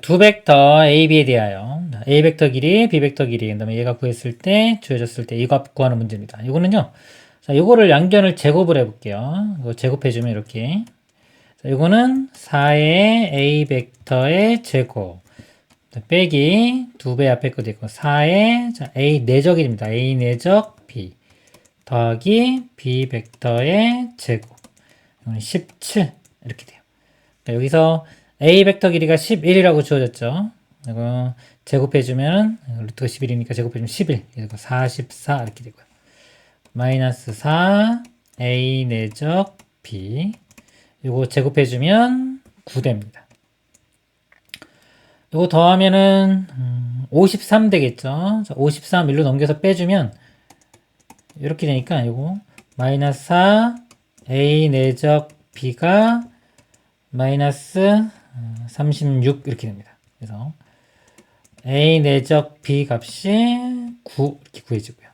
두 벡터 A, B에 대하여 A 벡터 길이, B 벡터 길이, 그 다음에 얘가 구했을 때 주어졌을 때 이거 구하는 문제입니다. 이거는요. 자, 요거를 양변을 제곱을 해볼게요. 이거 제곱해주면 이렇게. 자, 요거는 4의 A 벡터의 제곱. 자, 빼기 두배 앞에 것도 있고 4의 자, A 내적입니다. A 내적 B 더하기 B 벡터의 제곱. 이거는 17 이렇게 돼요. 자, 여기서 A 벡터 길이가 11이라고 주어졌죠. 이거 제곱해주면 루트가 11이니까 제곱해주면 11. 그리고 44 이렇게 되고요. 마이너스 4 A 내적 B 이거 제곱해주면 9 됩니다. 이거 더하면은 음, 53 되겠죠. 자, 53 일로 넘겨서 빼주면 이렇게 되니까 이거 마이너스 4 A 내적 B가 마이너스 36 이렇게 됩니다. 그래서 A 내적 B 값이 9 이렇게 구해지고요.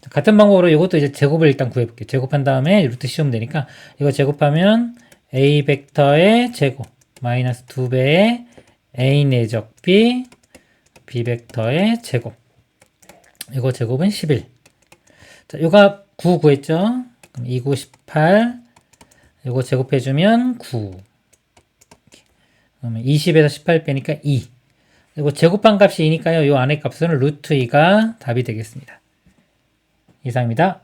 자, 같은 방법으로 이것도 이제 제곱을 일단 구해볼게요. 제곱한 다음에 루트 씌우면 되니까 이거 제곱하면 A 벡터의 제곱 마이너스 2배의 A 내적 B B 벡터의 제곱 이거 제곱은 11 자, 요가 9 구했죠? 그럼 2, 9, 18 이거 제곱해주면 9 그러면 20에서 18 빼니까 2 그리고 제곱한 값이 2니까요. 요 안에 값은 루트 2가 답이 되겠습니다. 이상입니다.